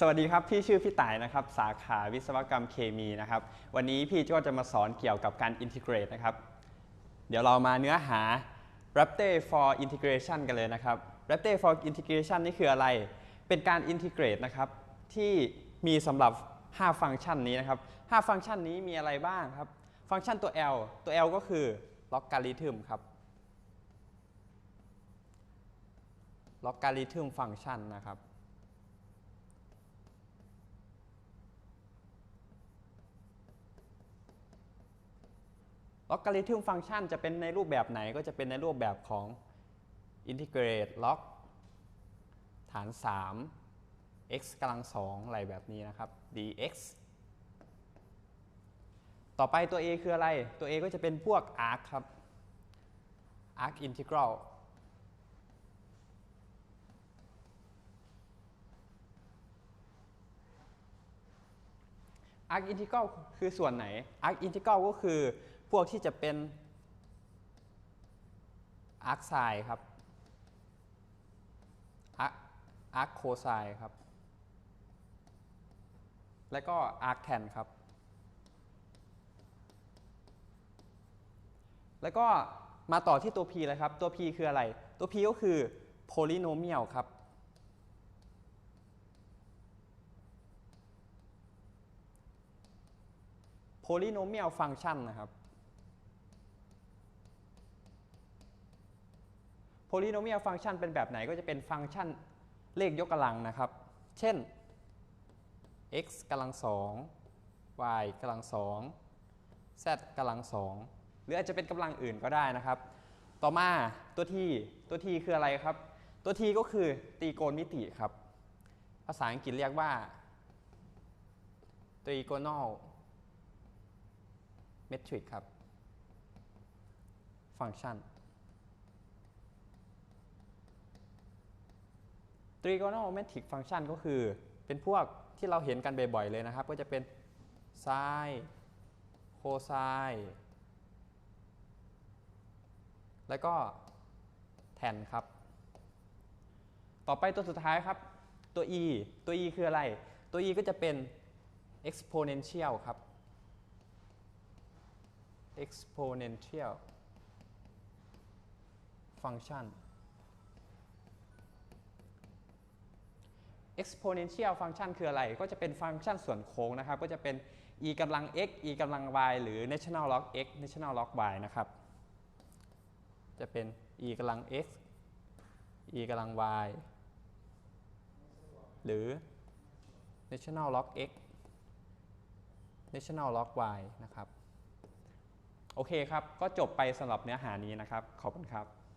สวัสดีครับ พี่ชื่อพี่ต่ายนะครับ สาขาวิศวกรรมเคมีนะครับ วันนี้พี่ก็จะมาสอนเกี่ยวกับการอินทิเกรตนะครับ เดี๋ยวเรามาเนื้อหา Raptor for Integration กันเลยนะครับ Raptor for Integration นี่คืออะไร เป็นการอินทิเกรตนะครับที่มีสำหรับ 5 ฟังก์ชันนี้นะครับ 5 ฟังก์ชันนี้มีอะไรบ้างครับ ฟังก์ชันตัว L ตัว L ก็คือ logarithm ครับ logarithm function นะครับ ลอกการิทึมฟังก์ชันจะเป็นในรูปแบบไหนก็จะเป็นในรูปแบบของ integrate log ฐาน 3 x กำลัง2อะไรแบบนี้นะครับ dx ต่อไปตัว a คืออะไร ตัว a ก็จะเป็นพวก arc ครับ arc integral arc integral คือส่วนไหน arc integral ก็คือ พวกที่จะเป็น arc sine ครับ arc arc cosine ครับ แล้วก็ arc tan ครับ แล้วก็มาต่อที่ตัว p เลยครับ ตัว p คืออะไร ตัว p ก็คือ polynomial ครับ polynomial function นะครับ polynomial function เป็นแบบไหนก็จะเป็นฟังก์ชันเลขยกกำลังนะครับ เช่น x กำลัง2 y กำลัง2 z กำลัง2หรืออาจจะเป็นกำลังอื่นก็ได้นะครับ ต่อมาตัว t ตัว t คืออะไรครับ ตัว t ก็คือตรีโกณมิติครับ ภาษาอังกฤษเรียกว่า trigonal metric ครับ ฟังก์ชัน trigonal metric function ก็คือเป็นพวกที่เราเห็นกันบ่อยๆเลยนะครับ ก็จะเป็น sin cosine แล้วก็ tan ครับ ต่อไปตัวสุดท้ายครับ ตัว e ตัว e คืออะไร ตัว e ก็จะเป็น exponential ครับ exponential function exponential function คืออะไร ก็จะเป็นฟังก์ชันส่วนโค้งนะครับ ก็จะเป็น e กำลัง x e กำลัง y หรือ natural log x natural log y นะครับ จะเป็น e กำลัง x e กำลัง y หรือ natural log x natural log y นะครับ โอเคครับ ก็จบไปสำหรับเนื้อหานี้นะครับ ขอบคุณครับ